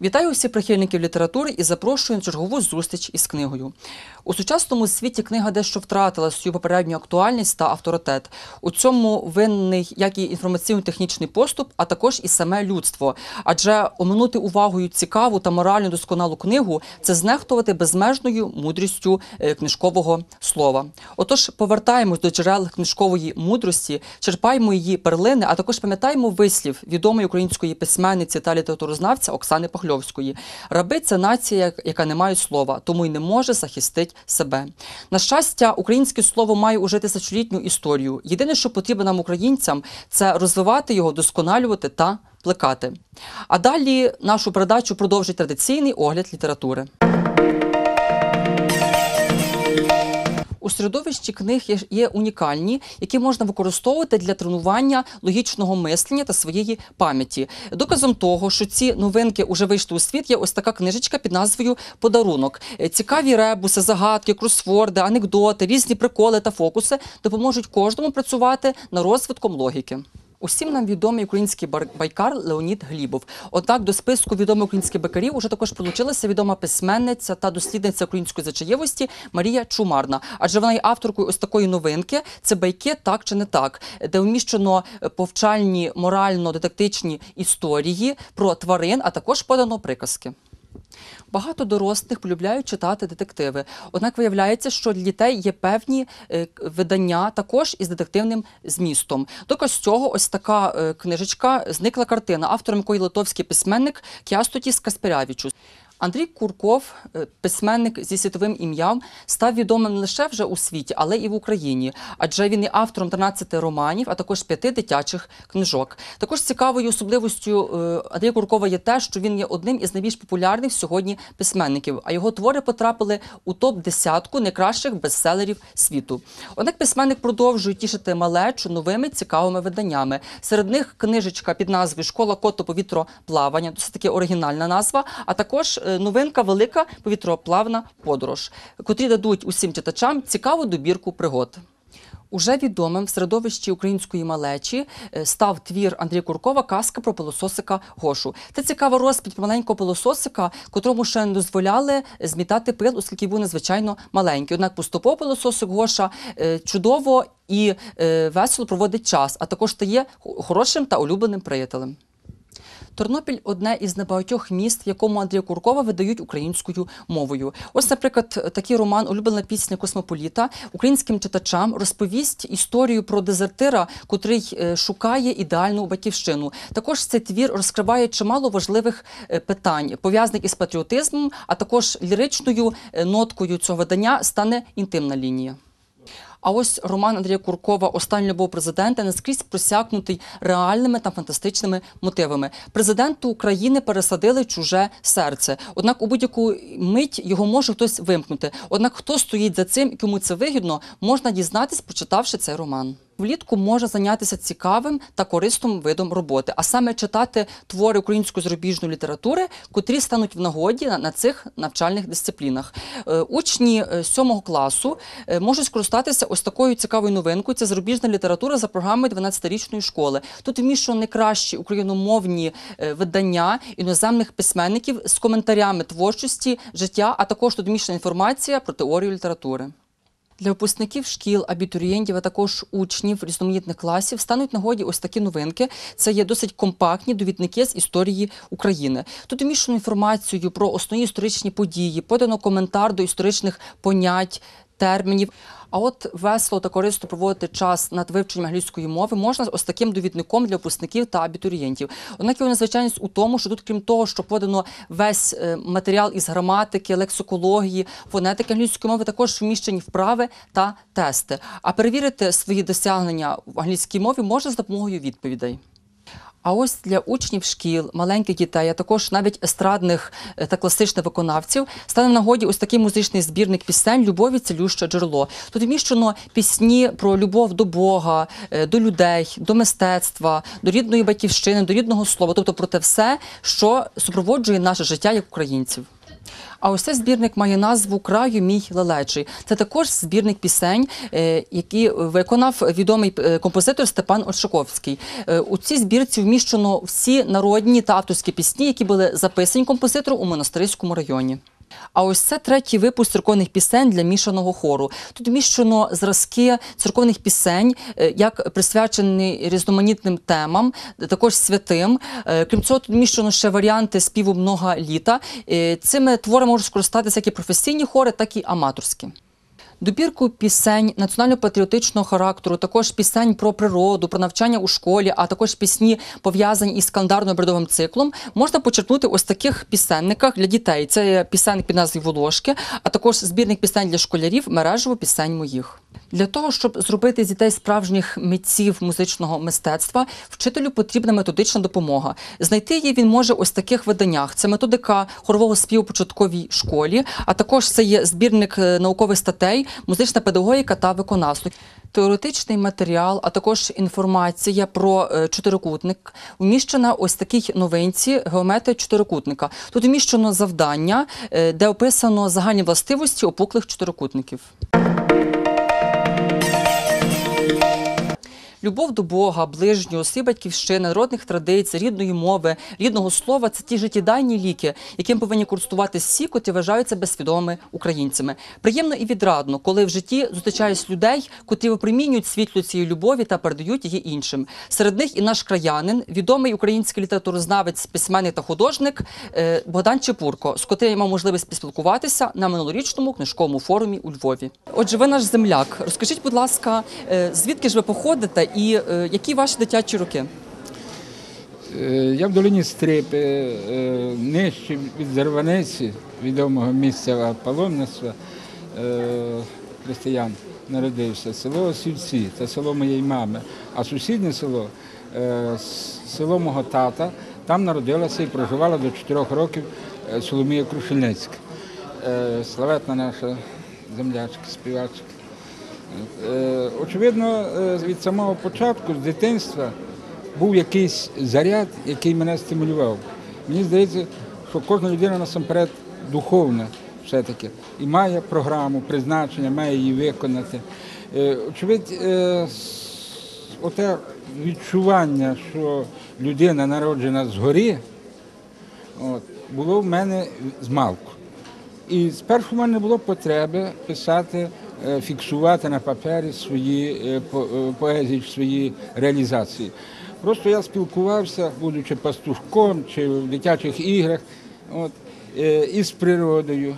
Вітаю усіх прихильників літератури і запрошую на чергову зустріч із книгою. У сучасному світі книга дещо втратила свою попередню актуальність та авторитет. У цьому винний як і інформаційно-технічний поступ, а також і саме людство. Адже оминути увагою цікаву та морально досконалу книгу це знехтувати безмежною мудрістю е, книжкового слова. Отож, повертаємось до джерел книжкової мудрості, черпаємо її перлини, а також пам'ятаємо вислів відомої української письменниці та літературознавця Оксани Пахльовської. Раби це нація, яка не має слова, тому й не може захистити себе. На щастя, українське слово має уже тисячолітню історію. Єдине, що потрібно нам, українцям, це розвивати його, досконалювати та плекати. А далі нашу передачу продовжить традиційний огляд літератури. У середовищі книг є, є унікальні, які можна використовувати для тренування логічного мислення та своєї пам'яті. Доказом того, що ці новинки вже вийшли у світ, є ось така книжечка під назвою Подарунок. Е, Цікаві ребуси, загадки, кросворди, анекдоти, різні приколи та фокуси допоможуть кожному працювати на розвитком логіки. Усім нам відомий український байкар Леонід Глібов. Однак до списку відомих українських байкарів уже також прилучилася відома письменниця та дослідниця української зачаєвості Марія Чумарна. Адже вона є авторкою ось такої новинки: це байки так чи не так, де вміщено е, повчальні морально-дидактичні історії про тварин, а також подано приказки. Багато дорослих полюбляють читати детективи. Однак виявляється, що для дітей є певні е, видання також із детективним змістом. Доказ цього ось така е, книжечка Зникла картина, автором якої литовський письменник Кястотіс Касперявічус. Андрій Курков, е, письменник зі світовим ім'ям, став відомим не лише вже у світі, але і в Україні, адже він є автором 13 романів, а також п'яти дитячих книжок. Також цікавою особливостю е, Андрія Куркова є те, що він є одним із найбільш популярних сьогодні письменників, а його твори потрапили у топ десятку найкращих бестселерів світу. Однак письменник продовжує тішити малечу новими цікавими виданнями. Серед них книжечка під назвою Школа кото повітроплавання, досить таки оригінальна назва, а також новинка велика повітроплавна подорож, котрі дадуть усім читачам цікаву добірку пригод. Уже відомим в середовищі української малечі е, став твір Андрія Куркова Казка про пилососика Гошу. Це цікава розповідь про маленького пилососика, котрому ще не дозволяли змітати пил, оскільки був надзвичайно маленький. Однак поступово пилососик Гоша е, чудово і е, весело проводить час, а також стає хорошим та улюбленим приятелем. Тернопіль одне із небагатьох міст, в якому Андрія Куркова видають українською мовою. Ось, наприклад, такий роман Улюблена пісня Космополіта українським читачам розповість історію про дезертира, котрий е, шукає ідеальну батьківщину. Також цей твір розкриває чимало важливих е, питань, пов'язаних із патріотизмом, а також ліричною е, ноткою цього видання стане інтимна лінія. А ось роман Андрія Куркова Остання любов президента наскрізь просякнутий реальними та фантастичними мотивами. Президенту України пересадили чуже серце. Однак у будь-яку мить його може хтось вимкнути. Однак хто стоїть за цим і кому це вигідно, можна дізнатись, прочитавши цей роман. Влітку може зайнятися цікавим та корисним видом роботи, а саме читати твори української зарубіжної літератури, котрі стануть в нагоді на, цих навчальних дисциплінах. Е, учні е, сьомого класу е, можуть скористатися ось такою цікавою новинкою. Це зарубіжна література за програмою 12-річної школи. Тут вміщено найкращі україномовні е, видання іноземних письменників з коментарями творчості, життя, а також тут вміщена інформація про теорію літератури. Для випускників шкіл, абітурієнтів, а також учнів різноманітних класів стануть нагоді ось такі новинки. Це є досить компактні довідники з історії України. Тут вмішано інформацію про основні історичні події, подано коментар до історичних понять. Термінів, а от весело та корисно проводити час над вивченням англійської мови можна ось таким довідником для випускників та абітурієнтів. Однак його незвичайність у тому, що тут, крім того, що подано весь е, матеріал із граматики, лексикології, фонетики англійської мови, також вміщені вправи та тести. А перевірити свої досягнення в англійській мові можна з допомогою відповідей. А ось для учнів шкіл, маленьких дітей, а також навіть естрадних е, та класичних виконавців стане нагоді ось такий музичний збірник пісень Любові цілюще джерело. Тут вміщено пісні про любов до Бога, е, до людей, до мистецтва, до рідної батьківщини, до рідного слова, тобто про те все, що супроводжує наше життя як українців. А ось цей збірник має назву Краю мій лелечий. Це також збірник пісень, е, які виконав відомий е, композитор Степан Оршаковський. Е, У цій збірці вміщено всі народні та авторські пісні, які були записані композитором у монастирському районі. А ось це третій випуск церковних пісень для мішаного хору. Тут вміщено зразки церковних пісень, е, як присвячені різноманітним темам, також святим. Е, Крім цього, тут вміщено ще варіанти співу много літа. Е, Цими творами можуть скористатися як і професійні хори, так і аматорські. Добірку пісень національно-патріотичного характеру, також пісень про природу, про навчання у школі, а також пісні пов'язані із календарно-обрядовим циклом, можна почерпнути ось таких пісенниках для дітей. Це пісенник під назвою Волошки, а також збірник пісень для школярів мережево пісень моїх. Для того, щоб зробити з дітей справжніх митців музичного мистецтва, вчителю потрібна методична допомога. Знайти її він може ось в таких виданнях. Це методика хорового співу початковій школі, а також це є збірник е, наукових статей, музична педагогіка та виконавство. Теоретичний матеріал, а також інформація про е, чотирикутник вміщена ось такій новинці геометрія чотирикутника. Тут вміщено завдання, е, де описано загальні властивості опуклих чотирикутників. Любов до Бога, ближнього, свій батьківщини, народних традицій, рідної мови, рідного слова це ті життєдайні ліки, яким повинні користуватися всі, котрі вважаються безсвідомими українцями. Приємно і відрадно, коли в житті зустрічаєш людей, котрі випромінюють світло цієї любові та передають її іншим. Серед них і наш краянин, відомий український літературознавець, письменник та художник е, Богдан Чепурко, з котрим я мав можливість поспілкуватися на минулорічному книжковому форумі у Львові. Отже, ви наш земляк. Розкажіть, будь ласка, е, звідки ж ви походите і е, які ваші дитячі роки? Е, Я в долині Стрипи, е, нижче від Зарваниці, відомого місця паломництва християн, народився. Село Осівці, це село моєї мами. А сусіднє село, село мого тата, там народилася і проживала до 4 років Соломія Крушельницька. Славетна наша землячка, співачка. Е, Очевидно, е, від самого початку, з дитинства, був якийсь заряд, який мене стимулював. Мені здається, що кожна людина насамперед духовна все-таки і має програму, призначення, має її виконати. Е, Очевидь, оте відчування, що людина народжена згорі, от, було в мене з малку. І спершу в мене було потреби писати, фіксувати на папері свої е, е, поезії, свої реалізації. Просто я спілкувався, будучи пастушком чи в дитячих іграх, от, е, із природою,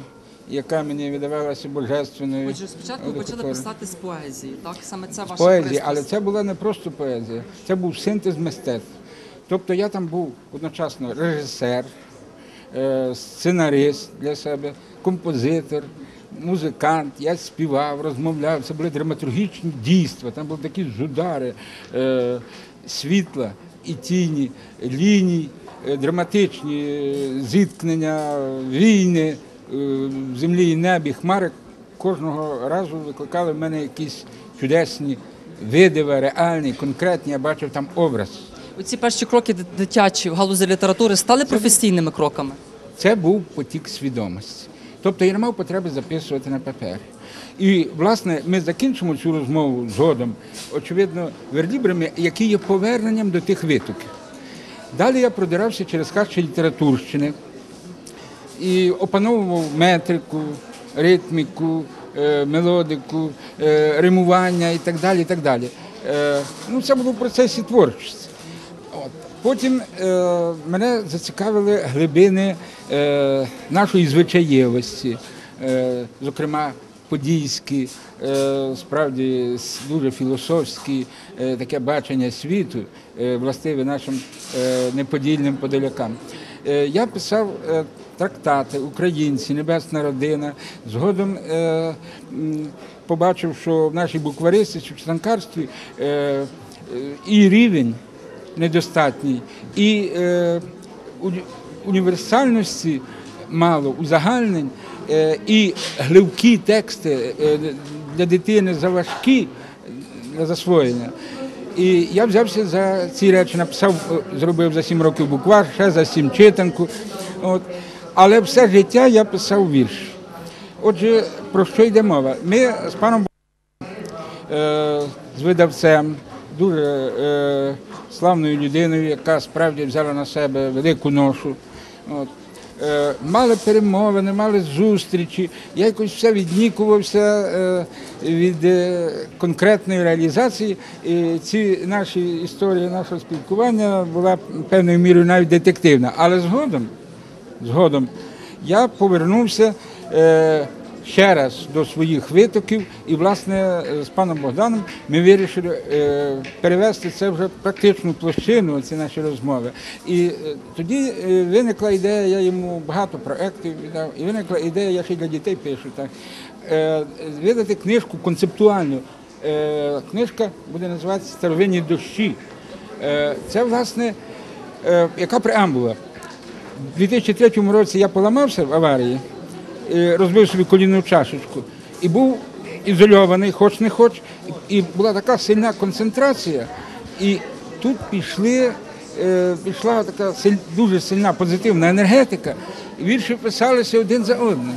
яка мені видавалася божественною. Отже, спочатку почали писати з поезії, так? Саме це ваша Поезії, пристрасть. але це була не просто поезія, це був синтез мистецтв. Тобто я там був одночасно режисер, е, сценарист для себе, композитор, музикант, я співав, розмовляв. Це були драматургічні дійства, там були такі жудари, е, світла і тіні, ліній, е, драматичні е, зіткнення, війни е, землі і небі, хмари кожного разу викликали в мене якісь чудесні видиви, реальні, конкретні. Я бачив там образ. Оці перші кроки дитячі в галузі літератури стали професійними кроками. Це був потік свідомості. Тобто я не мав потреби записувати на папері. І, власне, ми закінчимо цю розмову згодом, очевидно, верлібрами, які є поверненням до тих витоків. Далі я продирався через хащі літературщини і опановував метрику, ритміку, е, мелодику, е, римування і так далі. І так далі. Е, Ну, це було в процесі творчості. От. Потім е, мене зацікавили глибини е, нашої звичаєвості, е, зокрема подільські, е, справді дуже філософські, е, таке бачення світу, е, властиве нашим е, неподільним подолякам. Е, я писав е, трактати Українці, Небесна родина. Згодом е, побачив, що в нашій букваристиці, в читанкарстві е, е, і рівень недостатній, і е, універсальності мало, узагальнень, е, і гливкі тексти е, для дитини заважкі для засвоєння. І я взявся за ці речі, написав, е, зробив за сім років буквар, ще за сім читанку. От. Але все життя я писав вірш. Отже, про що йде мова? Ми з паном е, з видавцем, дуже е, славною людиною, яка справді взяла на себе велику ношу. От. Е, мали перемовини, мали зустрічі. Я якось все віднікувався е, від е, конкретної реалізації. І ці наші історії, наше спілкування була певною мірою навіть детективна. Але згодом, згодом я повернувся е, ще раз до своїх витоків, і власне з паном Богданом ми вирішили е, перевести це вже в практичну площину, ці наші розмови. І е, тоді е, виникла ідея, я йому багато проєктів віддав, і виникла ідея, я ще й для дітей пишу так, видати книжку концептуальну. Книжка буде називатися Старовинні дощі. Це, власне, яка преамбула? У 2003 році я поламався в аварії, розбив собі колінну чашечку і був ізольований, хоч не хоч. І була така сильна концентрація, і тут пішли, е, пішла така дуже сильна позитивна енергетика, і вірші писалися один за одним.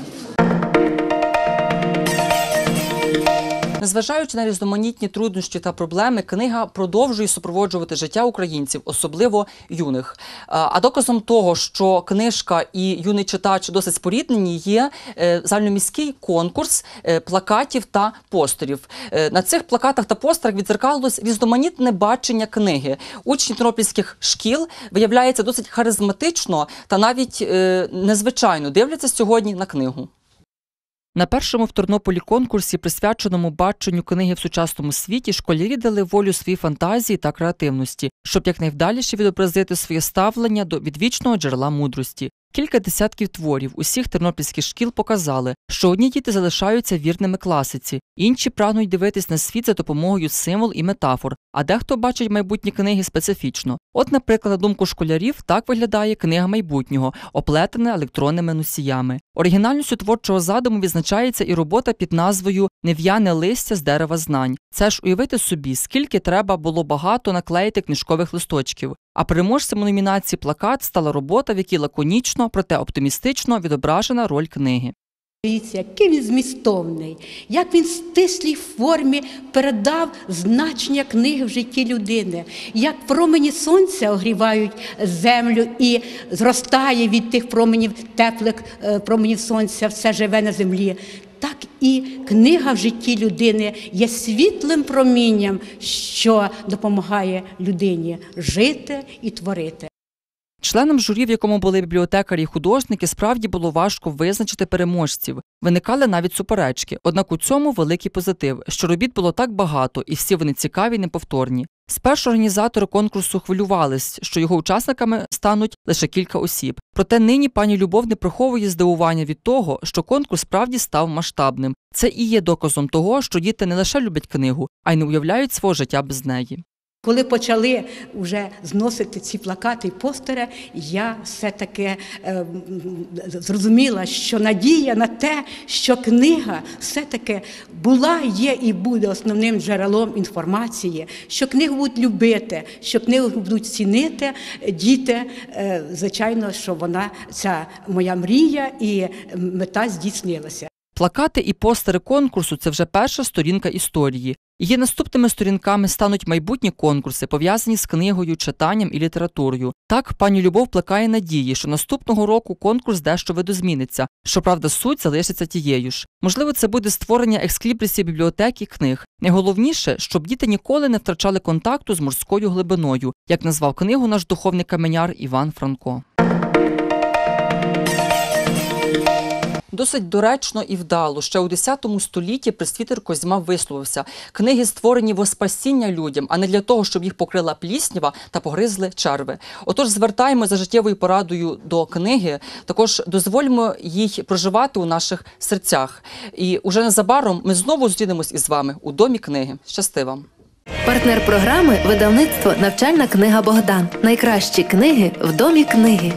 Незважаючи на різноманітні труднощі та проблеми, книга продовжує супроводжувати життя українців, особливо юних. А доказом того, що книжка і юний читач досить споріднені, є е, загальноміський конкурс е, плакатів та постерів. Е, На цих плакатах та постерах відзеркалилось різноманітне бачення книги. Учні тернопільських шкіл виявляється досить харизматично та навіть незвичайно дивляться сьогодні на книгу. На першому в Тернополі конкурсі, присвяченому баченню книги в сучасному світі, школярі дали волю своїй фантазії та креативності, щоб якнайвдаліше відобразити своє ставлення до відвічного джерела мудрості. Кілька десятків творів усіх тернопільських шкіл показали, що одні діти залишаються вірними класиці, інші прагнуть дивитись на світ за допомогою символ і метафор, а дехто бачить майбутні книги специфічно. От, наприклад, на думку школярів, так виглядає книга майбутнього, оплетена електронними носіями. Оригінальністю творчого задуму відзначається і робота під назвою Нев'яне листя з дерева знань. Це ж уявити собі, скільки треба було багато наклеїти книжкових листочків. А переможцем у номінації плакат стала робота, в якій лаконічно, проте оптимістично відображена роль книги. Дивіться, який він змістовний, як він в стислій формі передав значення книги в житті людини, як промені сонця огрівають землю і зростає від тих променів теплих е, променів сонця, все живе на землі. І книга в житті людини є світлим промінням, що допомагає людині жити і творити. Членам журі, в якому були бібліотекарі і художники, справді було важко визначити переможців. Виникали навіть суперечки. Однак у цьому великий позитив, що робіт було так багато, і всі вони цікаві й неповторні. Спершу організатори конкурсу хвилювались, що його учасниками стануть лише кілька осіб. Проте нині пані Любов не приховує здивування від того, що конкурс справді став масштабним. Це і є доказом того, що діти не лише люблять книгу, а й не уявляють свого життя без неї. Коли почали вже зносити ці плакати і постери, я все-таки е, зрозуміла, що надія на те, що книга все-таки була, є і буде основним джерелом інформації, що книгу будуть любити, що книгу будуть цінити діти. Е, звичайно, що вона ця моя мрія і мета здійснилася. Плакати і постери конкурсу це вже перша сторінка історії. Її наступними сторінками стануть майбутні конкурси, пов'язані з книгою, читанням і літературою. Так, пані Любов плекає надії, що наступного року конкурс дещо видозміниться. Щоправда, суть залишиться тією ж. Можливо, це буде створення ексклібрисів бібліотек і книг. Найголовніше, щоб діти ніколи не втрачали контакту з морською глибиною, як назвав книгу наш духовний каменяр Іван Франко. Досить доречно і вдало. Ще у X столітті пресвітер Козьма висловився. Книги створені во спасіння людям, а не для того, щоб їх покрила пліснява та погризли черви. Отож, звертаємо за життєвою порадою до книги. Також дозвольмо їй проживати у наших серцях. І уже незабаром ми знову зустрінемось із вами у домі книги. Щасти вам! Партнер програми видавництво Навчальна книга Богдан. Найкращі книги в домі книги.